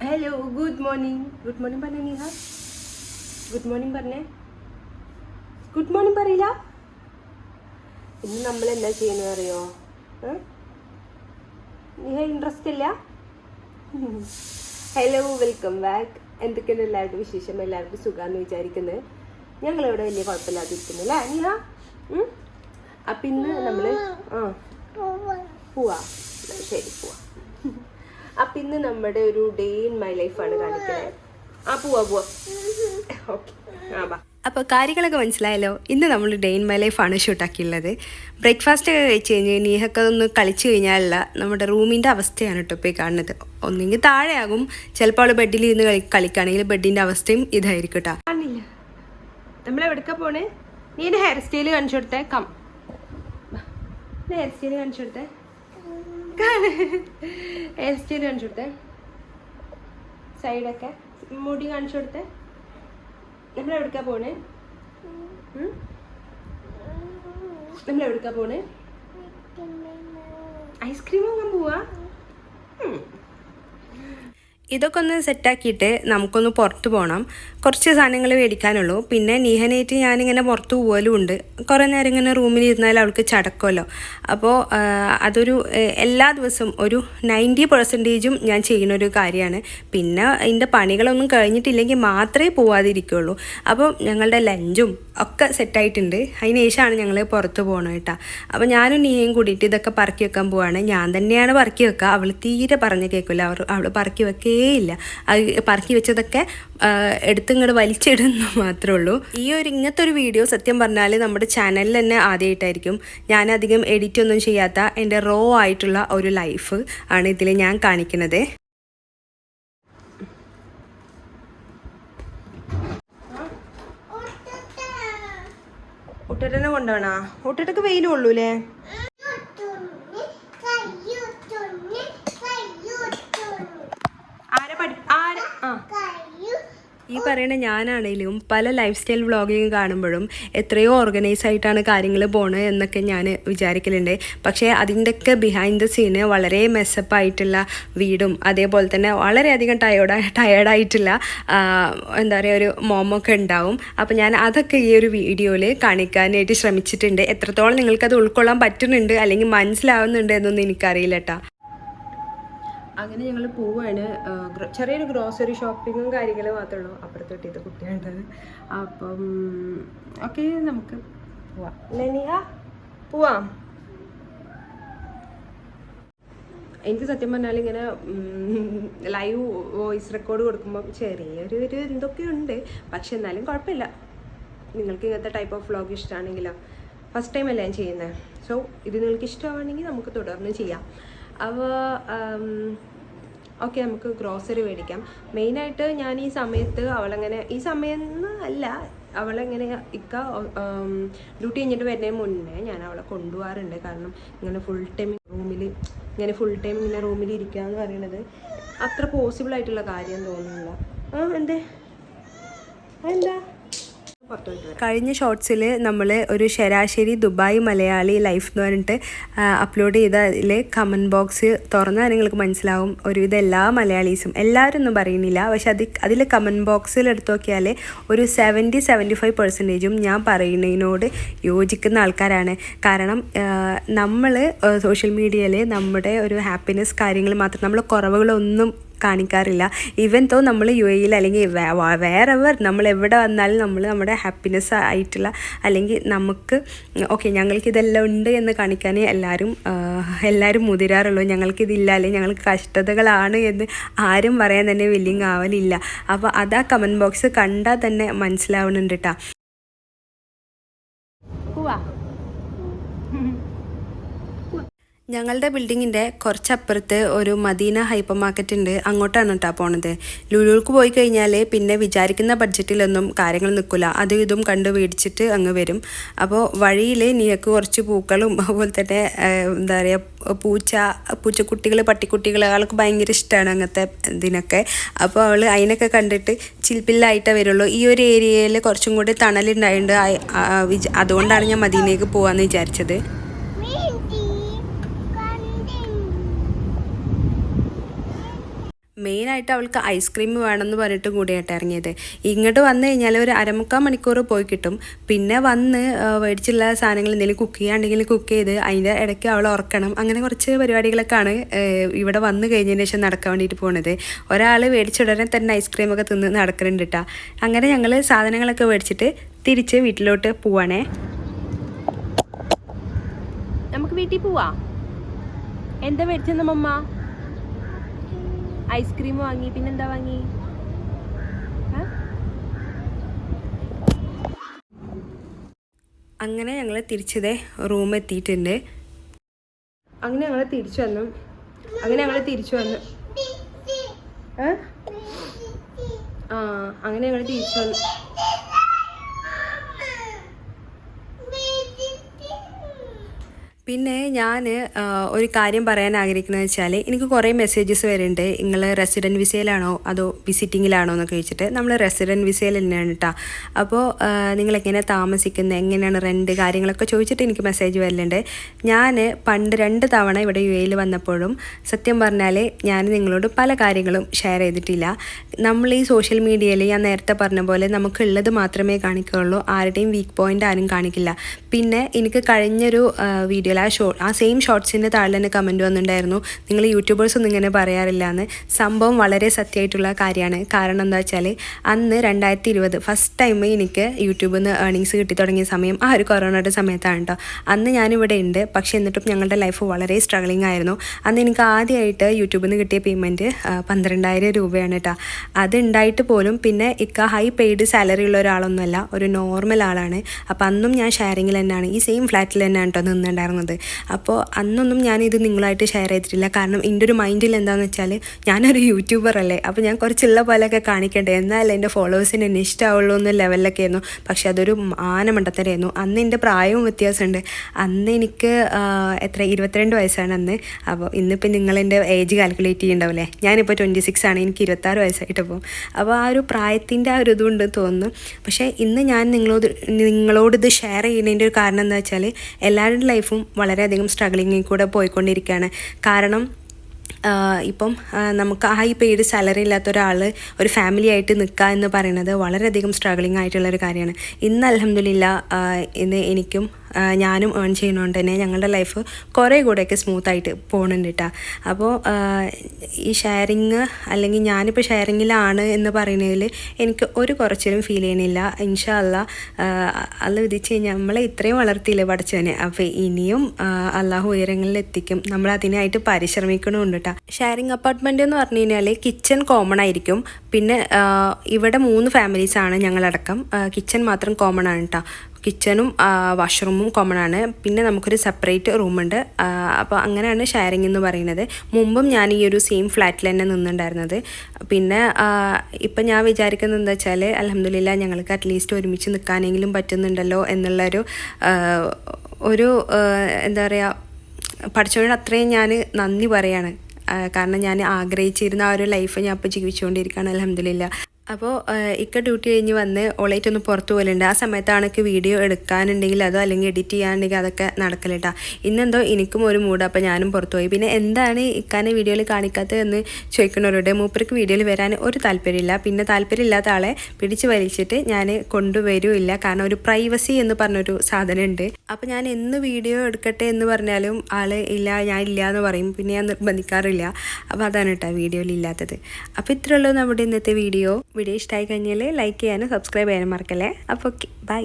Hello good morning good morning പറഞ്ഞ Neeha good morning പറഞ്ഞേ good morning പറയില്ല ഇന്ന് നമ്മൾ എന്താ ചെയ്യുന്നത് അറിയോ? നീഹ ഇൻട്രസ്റ്റ് ഇല്ല? ഹലോ വെൽക്കം ബാക്ക് എന്തൊക്കെയാണ് എല്ലാവരുടെ വിശേഷം? എല്ലാവർക്കും സുഖമാണെന്ന് വിചാരിക്കുന്നത് ഞങ്ങളിവിടെ വലിയ കുഴപ്പമില്ലാതിരിക്കുന്നു അല്ലേ നീഹ? അപ്പം ഇന്ന് നമ്മൾ ആ. പോവാ. ശരി പോവാ. അപ്പൊ ഇന്ന് നമ്മുടെ ഒരു ഡേ ഇൻ മൈ ലൈഫാണ് കാണിക്കുന്നത്. ആ പോവാ പോവാ. ഓക്കെ ആ ബാ. അപ്പോൾ കാര്യങ്ങളൊക്കെ മനസ്സിലായല്ലോ? ഇന്ന് നമ്മൾ ഡേ ഇൻ മൈ ലൈഫാണ് ഷൂട്ടാക്കിയുള്ളത് ബ്രേക്ക്ഫാസ്റ്റ് ഒക്കെ കഴിച്ച് കഴിഞ്ഞ് നീഹൊക്കെ ഒന്ന് കളിച്ചു കഴിഞ്ഞാലുള്ള നമ്മുടെ റൂമിന്റെ അവസ്ഥയാണ് കേട്ടോ ഇപ്പോൾ കാണുന്നത്. ഒന്നെങ്കിൽ താഴെയാകും. ചിലപ്പോൾ അവൾ ബെഡിൽ ഇരുന്ന് കളി കളിക്കുകയാണെങ്കിൽ ബെഡിന്റെ അവസ്ഥയും ഇതായിരിക്കും കേട്ടോ കാണില്ല. നമ്മൾ എവിടേക്കാ പോണേ? നീ എന്റെ ഹെയർ സ്റ്റൈൽ കാണിച്ചു കൊടുത്തേ. കം ഹെയർ സ്റ്റൈൽ കാണിച്ചു കൊടുത്തേ. ഹെയർ കാണിച്ചു കൊടുത്തേ. സൈഡൊക്കെ. മുടി കാണിച്ചു കൊടുത്തേ. നമ്മൾ എവിടേക്കാ പോണേ? നമ്മൾ എവിടേക്കാ പോണേ? ഐസ്ക്രീം വാങ്ങാൻ പോവാ. ഇതൊക്കെ ഒന്ന് സെറ്റാക്കിയിട്ട് നമുക്കൊന്ന് പുറത്തു പോകണം കുറച്ച് സാധനങ്ങൾ മേടിക്കാനുള്ളൂ. പിന്നെ നീഹനായിട്ട് ഞാനിങ്ങനെ പുറത്ത് പോകലും ഉണ്ട് കുറേ നേരം ഇങ്ങനെ റൂമിൽ ഇരുന്നാൽ അവൾക്ക് ചടക്കുമല്ലോ. അപ്പോൾ അതൊരു എല്ലാ ദിവസവും ഒരു നയന്റി പെർസെന്റേജും ഞാൻ ചെയ്യുന്നൊരു കാര്യമാണ്. പിന്നെ അതിന്റെ പണികളൊന്നും കഴിഞ്ഞിട്ടില്ലെങ്കിൽ മാത്രമേ പോവാതിരിക്കുള്ളൂ. അപ്പോൾ ഞങ്ങളുടെ ലഞ്ചും ഒക്കെ സെറ്റായിട്ടുണ്ട്. അതിന് ശേഷമാണ് ഞങ്ങൾ പുറത്ത് പോകണം കേട്ടോ. അപ്പോൾ ഞാനും നീയും കൂടിയിട്ട് ഇതൊക്കെ പറക്കി വെക്കാൻ പോവാണ്. ഞാൻ തന്നെയാണ് പറക്കി വെക്കുക. അവൾ തീരെ പറഞ്ഞ് കേൾക്കില്ല. അവർ അവൾ പറക്കി വെക്കേയില്ല. അത് പറക്കി വെച്ചതൊക്കെ ആ, എടുത്ത് ഇങ്ങോട്ട് വലിച്ചിടുന്നു മാത്രമേ ഉള്ളൂ. ഈ ഒരു ഇങ്ങനത്തെ ഒരു വീഡിയോ സത്യം പറഞ്ഞാൽ നമ്മുടെ ചാനലിൽ തന്നെ ആദ്യമായിട്ടായിരിക്കും ഞാനധികം എഡിറ്റ് ഒന്നും ചെയ്യാത്ത എന്റെ റോ ആയിട്ടുള്ള ഒരു ലൈഫ് ആണ് ഇതിൽ ഞാൻ കാണിക്കുന്നത്. ഊട്ടേട്ടനെ കൊണ്ടുപോണാ ഊട്ടേട്ടക്ക് വെയിലും ഉള്ളൂല്ലേ ആരെ പഠി ആരെ ആ. ഈ പറയുന്ന ഞാനാണെങ്കിലും പല ലൈഫ് സ്റ്റൈൽ വ്ളോഗിങ് കാണുമ്പോഴും എത്രയോ ഓർഗനൈസ് ആയിട്ടാണ് കാര്യങ്ങൾ പോണത് എന്നൊക്കെ ഞാൻ വിചാരിക്കലുണ്ട്. പക്ഷേ അതിന്റെയൊക്കെ ബിഹൈൻഡ് ദ സീന് വളരെ മെസ്സപ്പ് ആയിട്ടുള്ള വീടും അതേപോലെ തന്നെ വളരെയധികം ടയേർഡ് ടയേർഡായിട്ടുള്ള എന്താ പറയുക ഒരു മോമൊക്കെ ഉണ്ടാവും. അപ്പോൾ ഞാൻ അതൊക്കെ ഈ ഒരു വീഡിയോയിൽ കാണിക്കാനായിട്ട് ശ്രമിച്ചിട്ടുണ്ട്. എത്രത്തോളം നിങ്ങൾക്കത് ഉൾക്കൊള്ളാൻ പറ്റുന്നുണ്ട് അല്ലെങ്കിൽ മനസ്സിലാവുന്നുണ്ട് എന്നൊന്നും എനിക്കറിയില്ല കേട്ടോ അങ്ങനെ ഞങ്ങൾ പോവാണ്. ചെറിയൊരു ഗ്രോസറി ഷോപ്പിങ്ങും കാര്യങ്ങളും മാത്രമേ ഉള്ളൂ. അപ്പുറത്തോട്ട് ഇത് കുട്ടിയായിട്ടത് അപ്പം ഓക്കെ നമുക്ക് പോവാം. ലെനിയ? പോവാം. എനിക്ക് സത്യം പറഞ്ഞാൽ ഇങ്ങനെ ലൈവ് വോയിസ് റെക്കോർഡ് കൊടുക്കുമ്പോൾ ചെറിയൊരു ഒരു എന്തൊക്കെയുണ്ട് പക്ഷെ എന്നാലും കുഴപ്പമില്ല. നിങ്ങൾക്ക് ഇങ്ങനത്തെ ടൈപ്പ് ഓഫ് വ്ളോഗ് ഇഷ്ടമാണെങ്കിലോ ഫസ്റ്റ് ടൈം അല്ല ഞാൻ ചെയ്യുന്നത് സോ ഇത് നിങ്ങൾക്ക് ഇഷ്ടമാണെങ്കിൽ നമുക്ക് തുടർന്ന് ചെയ്യാം. അപ്പോൾ ഓക്കെ നമുക്ക് ഗ്രോസറി മേടിക്കാം. മെയിനായിട്ട് ഞാൻ ഈ സമയത്ത് അവളങ്ങനെ ഈ സമയം അല്ല അവളെങ്ങനെ ഇക്ക ഡ്യൂട്ടി കഴിഞ്ഞിട്ട് വരുന്നതിന് മുന്നേ ഞാൻ അവളെ കൊണ്ടുപോകാറുണ്ട്. കാരണം ഇങ്ങനെ ഫുൾ ടൈം റൂമിൽ ഇങ്ങനെ ഫുൾ ടൈം ഇങ്ങനെ റൂമിൽ ഇരിക്കുക എന്ന് പറയുന്നത് അത്ര പോസിബിൾ ആയിട്ടുള്ള കാര്യം തോന്നുന്നില്ല. ആ എന്തേ? വരാം കഴിഞ്ഞ ഷോർട്സിൽ നമ്മൾ ഒരു ശരാശരി ദുബായ് മലയാളി ലൈഫ് എന്ന് പറഞ്ഞിട്ട് അപ്ലോഡ് ചെയ്തതിൽ കമന്റ് ബോക്സ് തുറന്നാൽ നിങ്ങൾക്ക് മനസ്സിലാവും. ഒരുവിധം എല്ലാ മലയാളീസും എല്ലാവരും ഒന്നും പറയുന്നില്ല. പക്ഷെ അത് അതിൽ കമന്റ് ബോക്സിൽ എടുത്തു നോക്കിയാൽ ഒരു സെവന്റി സെവന്റി ഫൈവ് പെർസെന്റേജും ഞാൻ പറയുന്നതിനോട് യോജിക്കുന്ന ആൾക്കാരാണ്. കാരണം നമ്മൾ സോഷ്യൽ മീഡിയയിൽ നമ്മുടെ ഒരു ഹാപ്പിനെസ് കാര്യങ്ങൾ മാത്രം നമ്മൾ കുറവുകളൊന്നും കാണിക്കാറില്ല. ഈവൻ തോ നമ്മൾ യു എയിൽ അല്ലെങ്കിൽ വേറെ എവർ നമ്മൾ എവിടെ വന്നാലും നമ്മൾ നമ്മുടെ ഹാപ്പിനെസ് ആയിട്ടുള്ള അല്ലെങ്കിൽ നമുക്ക് ഓക്കെ ഞങ്ങൾക്ക് ഇതെല്ലാം ഉണ്ട് എന്ന് കാണിക്കാൻ എല്ലാവരും എല്ലാവരും മുതിരാറുള്ളൂ. ഞങ്ങൾക്കിതില്ല അല്ലെങ്കിൽ ഞങ്ങൾക്ക് കഷ്ടതകളാണ് എന്ന് ആരും പറയാൻ തന്നെ വില്ലിങ് ആവലില്ല. അപ്പോൾ അത് ആ കമന്റ് ബോക്സ് കണ്ടാൽ തന്നെ മനസ്സിലാവുന്നുണ്ട് കേട്ടോ ഞങ്ങളുടെ ബിൽഡിങ്ങിന്റെ കുറച്ചപ്പുറത്ത് ഒരു മദീന ഹൈപ്പർ മാർക്കറ്റ് ഉണ്ട്. അങ്ങോട്ടാണ് കേട്ടോ പോണത്. ലുലുൾക്ക് പോയി കഴിഞ്ഞാൽ പിന്നെ വിചാരിക്കുന്ന ബഡ്ജറ്റിലൊന്നും കാര്യങ്ങൾ നിൽക്കില്ല അതും ഇതും കണ്ട് മേടിച്ചിട്ട് അങ്ങ് വരും. അപ്പോൾ വഴിയിൽ നിനക്ക് കുറച്ച് പൂക്കളും അതുപോലെ തന്നെ എന്താ പറയുക പൂച്ച പൂച്ചക്കുട്ടികൾ പട്ടിക്കുട്ടികൾ ആൾക്ക് ഭയങ്കര ഇഷ്ടമാണ് അങ്ങനത്തെ ഇതിനൊക്കെ. അപ്പോൾ അവൾ അതിനൊക്കെ കണ്ടിട്ട് ചിൽപ്പില്ലായിട്ടേ വരുള്ളൂ. ഈ ഒരു ഏരിയയിൽ കുറച്ചും കൂടി ആ- അതുകൊണ്ടാണ് ഞാൻ മദീനയ്ക്ക് പോകാമെന്ന് വിചാരിച്ചത്. മെയിനായിട്ട് അവൾക്ക് ഐസ്ക്രീം വേണമെന്ന് പറഞ്ഞിട്ട് കൂടിയായിട്ട് ഇറങ്ങിയത്. ഇങ്ങോട്ട് വന്നു കഴിഞ്ഞാൽ ഒരു അരമുക്കാൽ മണിക്കൂർ പോയി കിട്ടും. പിന്നെ വന്ന് മേടിച്ചുള്ള സാധനങ്ങൾ എന്തെങ്കിലും കുക്ക് ചെയ്യാണ്ടെങ്കിൽ കുക്ക് ചെയ്ത് അതിന്റെ ഇടയ്ക്ക് അവൾ ഉറക്കണം. അങ്ങനെ കുറച്ച് പരിപാടികളൊക്കെയാണ് ഇവിടെ വന്നു കഴിഞ്ഞതിന് ശേഷം നടക്കാൻ വേണ്ടിയിട്ട് പോണത്. ഒരാൾ മേടിച്ചുടനെ തന്നെ ഐസ്ക്രീമൊക്കെ തിന്ന് നടക്കുന്നുണ്ട് കേട്ടോ അങ്ങനെ ഞങ്ങൾ സാധനങ്ങളൊക്കെ മേടിച്ചിട്ട് തിരിച്ച് വീട്ടിലോട്ട് പോവാണേ. നമുക്ക് വീട്ടിൽ പോവാ. എന്താ മേടിച്ചെന്ന മമ്മ? ഐസ്ക്രീം വാങ്ങി പിന്നെന്താ വാങ്ങി? അങ്ങനെ ഞങ്ങൾ തിരിച്ചതേ റൂം എത്തിയിട്ടുണ്ട്. അങ്ങനെ ഞങ്ങൾ തിരിച്ചു വന്നു. അങ്ങനെ ഞങ്ങൾ തിരിച്ചു വന്നു? ആ? അങ്ങനെ ഞങ്ങൾ തിരിച്ചു വന്നു. പിന്നെ ഞാൻ ഒരു കാര്യം പറയാൻ ആഗ്രഹിക്കുന്നത് വെച്ചാൽ എനിക്ക് കുറേ മെസ്സേജസ് വരുന്നുണ്ട്. നിങ്ങൾ റെസിഡന്റ് വിസയിലാണോ അതോ വിസിറ്റിങ്ങിലാണോ എന്നൊക്കെ ചോദിച്ചിട്ട് നമ്മൾ റെസിഡന്റ് വിസയിൽ തന്നെയാണ് കേട്ടോ അപ്പോൾ നിങ്ങൾ എങ്ങനെ താമസിക്കുന്നത് എങ്ങനെയാണ് റെന്റ് കാര്യങ്ങളൊക്കെ ചോദിച്ചിട്ട് എനിക്ക് മെസ്സേജ് വരലുണ്ട്. ഞാൻ പണ്ട് രണ്ട് തവണ ഇവിടെ യു എയിൽ വന്നപ്പോഴും സത്യം പറഞ്ഞാൽ ഞാൻ നിങ്ങളോട് പല കാര്യങ്ങളും ഷെയർ ചെയ്തിട്ടില്ല. നമ്മൾ ഈ സോഷ്യൽ മീഡിയയിൽ ഞാൻ നേരത്തെ പറഞ്ഞ പോലെ നമുക്കുള്ളത് മാത്രമേ കാണിക്കുകയുള്ളൂ ആരുടെയും വീക്ക് പോയിന്റ് ആരും കാണിക്കില്ല. പിന്നെ എനിക്ക് കഴിഞ്ഞൊരു വീഡിയോയിൽ ആ ഷോ ആ സെയിം ഷോർട്സിന്റെ താഴെ തന്നെ കമന്റ് വന്നിട്ടുണ്ടായിരുന്നു. നിങ്ങൾ യൂട്യൂബേഴ്സ് ഒന്നും ഇങ്ങനെ പറയാറില്ല എന്ന് സംഭവം വളരെ സത്യമായിട്ടുള്ള കാര്യമാണ്. കാരണം എന്താ വെച്ചാൽ അന്ന് രണ്ടായിരത്തി ഇരുപത് ഫസ്റ്റ് ടൈം എനിക്ക് യൂട്യൂബിൽ നിന്ന് ഏർണിങ്സ് കിട്ടി തുടങ്ങിയ സമയം ആ ഒരു കൊറോണയുടെ സമയത്താണ് കേട്ടോ അന്ന് ഞാനിവിടെ ഉണ്ട്. പക്ഷേ എന്നിട്ടും ഞങ്ങളുടെ ലൈഫ് വളരെ സ്ട്രഗ്ലിംഗ് ആയിരുന്നു. അന്ന് എനിക്ക് ആദ്യമായിട്ട് യൂട്യൂബിൽ നിന്ന് കിട്ടിയ പേയ്മെന്റ് പന്ത്രണ്ടായിരം രൂപയാണ് കേട്ടോ അതുണ്ടായിട്ട് പോലും പിന്നെ ഇക്ക ഹൈ പെയ്ഡ് സാലറി ഉള്ള ഒരാളൊന്നുമല്ല ഒരു നോർമൽ ആളാണ്. അപ്പോൾ അന്നും ഞാൻ ഷെയറിങ്ങിൽ തന്നെയാണ് ഈ സെയിം ഫ്ലാറ്റിൽ തന്നെയാണ് കേട്ടോ നിന്നുണ്ടായിരുന്നത് അപ്പോൾ അന്നൊന്നും ഞാൻ ഇത് നിങ്ങളായിട്ട് ഷെയർ ചെയ്തിട്ടില്ല. കാരണം എന്റെ ഒരു മൈൻഡിൽ എന്താണെന്ന് വെച്ചാൽ ഞാനൊരു യൂട്യൂബർ അല്ലേ? അപ്പോൾ ഞാൻ കുറച്ചുള്ള പോലെയൊക്കെ കാണിക്കേണ്ടേ? എന്നാലേ എന്റെ ഫോളോവേഴ്സിന് എന്നെ ഇഷ്ടമാവുള്ളൂ എന്ന ലെവലിലൊക്കെ ആയിരുന്നു. പക്ഷേ അതൊരു ആനമണ്ടത്തരായിരുന്നു അന്ന് എന്റെ പ്രായവും വ്യത്യാസമുണ്ട്. അന്ന് എനിക്ക് എത്ര? ഇരുപത്തിരണ്ട് വയസ്സാണ് അന്ന്. അപ്പോൾ ഇന്നിപ്പോൾ നിങ്ങളെന്റെ ഏജ് കാൽക്കുലേറ്റ് ചെയ്യണ്ടാവില്ലേ ഞാനിപ്പോൾ ട്വന്റി സിക്സ് ആണ്. എനിക്ക് ഇരുപത്താറ് വയസ്സായിട്ട് പോകും. അപ്പോൾ ആ ഒരു പ്രായത്തിന്റെ ആ ഒരു ഇതുണ്ട് തോന്നുന്നു. പക്ഷേ ഇന്ന് ഞാൻ നിങ്ങളോട് നിങ്ങളോട് ഇത് ഷെയർ ചെയ്യുന്നതിന്റെ ഒരു കാരണം എന്താ വെച്ചാൽ എല്ലാവരുടെ ലൈഫും വളരെയധികം സ്ട്രഗ്ലിങ്ങിൽ കൂടെ പോയിക്കൊണ്ടിരിക്കുകയാണ്. കാരണം ഇപ്പം നമുക്ക് ആ ഈ പെയ്ഡ് സാലറി ഇല്ലാത്ത ഒരാൾ ഒരു ഫാമിലി ആയിട്ട് നിൽക്കുക എന്ന് പറയുന്നത് വളരെയധികം സ്ട്രഗ്ലിംഗ് ആയിട്ടുള്ള ഒരു കാര്യമാണ്. ഇന്ന് അലഹമില്ല ഇന്ന് എനിക്കും ഞാനും ഏൺ ചെയ്യുന്നതുകൊണ്ട് തന്നെ ഞങ്ങളുടെ ലൈഫ് കുറേ കൂടെയൊക്കെ സ്മൂത്തായിട്ട് പോകുന്നുണ്ട് കേട്ടോ അപ്പോൾ ഈ ഷെയറിങ് അല്ലെങ്കിൽ ഞാനിപ്പോൾ ഷെയറിങ്ങിലാണ് എന്ന് പറയുന്നതിൽ എനിക്ക് ഒരു കുറച്ചിലും ഫീൽ ചെയ്യണില്ല ഇൻഷാ അല്ല വിധിച്ച് കഴിഞ്ഞാൽ നമ്മളെ ഇത്രയും വളർത്തിയില്ലേ പഠിച്ചവനെ? അപ്പോൾ ഇനിയും അള്ളാഹു ഉയരങ്ങളിൽ എത്തിക്കും. നമ്മൾ അതിനായിട്ട് പരിശ്രമിക്കണമുണ്ട് കേട്ടോ ഷെയറിങ് അപ്പാർട്ട്മെന്റ് എന്ന് പറഞ്ഞു കഴിഞ്ഞാൽ കിച്ചൺ കോമൺ ആയിരിക്കും. പിന്നെ ഇവിടെ മൂന്ന് ഫാമിലീസാണ് ഞങ്ങളടക്കം. കിച്ചൺ മാത്രം കോമൺ ആണ് കേട്ടോ കിച്ചണും വാഷ്റൂമും കോമൺ ആണ്. പിന്നെ നമുക്കൊരു സെപ്പറേറ്റ് റൂമുണ്ട് അപ്പോൾ അങ്ങനെയാണ് ഷെയറിംഗ് എന്ന് പറയുന്നത്. മുമ്പും ഞാൻ ഈ ഒരു സെയിം ഫ്ലാറ്റിൽ തന്നെ നിന്നുണ്ടായിരുന്നത്. പിന്നെ ഇപ്പം ഞാൻ വിചാരിക്കുന്നത് എന്താ വെച്ചാൽ അലഹമില്ല ഞങ്ങൾക്ക് അറ്റ്ലീസ്റ്റ് ഒരുമിച്ച് നിൽക്കാനെങ്കിലും പറ്റുന്നുണ്ടല്ലോ എന്നുള്ളൊരു ഒരു എന്താ പറയുക പഠിച്ചവരോട് അത്രയും ഞാൻ നന്ദി പറയാണ്. കാരണം ഞാൻ ആഗ്രഹിച്ചിരുന്ന ആ ഒരു ലൈഫ് ഞാൻ ഇപ്പോൾ ജീവിച്ചുകൊണ്ടിരിക്കുകയാണ് അലഹമില്ല അപ്പോൾ ഇക്ക ഡ്യൂട്ടി കഴിഞ്ഞ് വന്ന് ഓളായിട്ട് ഒന്ന് പുറത്തു പോലുണ്ട് ആ സമയത്താണ് എനിക്ക് വീഡിയോ എടുക്കാനുണ്ടെങ്കിൽ അതോ അല്ലെങ്കിൽ എഡിറ്റ് ചെയ്യാനുണ്ടെങ്കിൽ അതൊക്കെ നടക്കലിട്ടാ ഇന്നെന്തോ എനിക്കും ഒരു മൂഡ് അപ്പോൾ ഞാനും പുറത്തുപോയി പിന്നെ എന്താണ് ഇക്കാനെ വീഡിയോയിൽ കാണിക്കാത്തത് എന്ന് ചോദിക്കുന്നവരോട് മൂപ്പർക്ക് വീഡിയോയിൽ വരാൻ ഒരു താല്പര്യമില്ല. പിന്നെ താല്പര്യമില്ലാത്ത ആളെ പിടിച്ച് വലിച്ചിട്ട് ഞാൻ കൊണ്ടുവരുമില്ല കാരണം ഒരു പ്രൈവസി എന്ന് പറഞ്ഞൊരു സാധനമുണ്ട്. അപ്പോൾ ഞാൻ എന്ന് വീഡിയോ എടുക്കട്ടെ എന്ന് പറഞ്ഞാലും ആൾ ഇല്ല ഞാൻ ഇല്ല എന്ന് പറയും. പിന്നെ ഞാൻ നിർബന്ധിക്കാറില്ല. അപ്പോൾ അതാണ് കേട്ടോ വീഡിയോയിൽ ഇല്ലാത്തത്. അപ്പോൾ ഇത്രയുള്ളൂ നമ്മുടെ ഇന്നത്തെ വീഡിയോ വീഡിയോ ഇഷ്ടമായി കഴിഞ്ഞാൽ ലൈക്ക് ചെയ്യാനും സബ്സ്ക്രൈബ് ചെയ്യാനും മറക്കല്ലേ? അപ്പോൾ ഓക്കെ ബൈ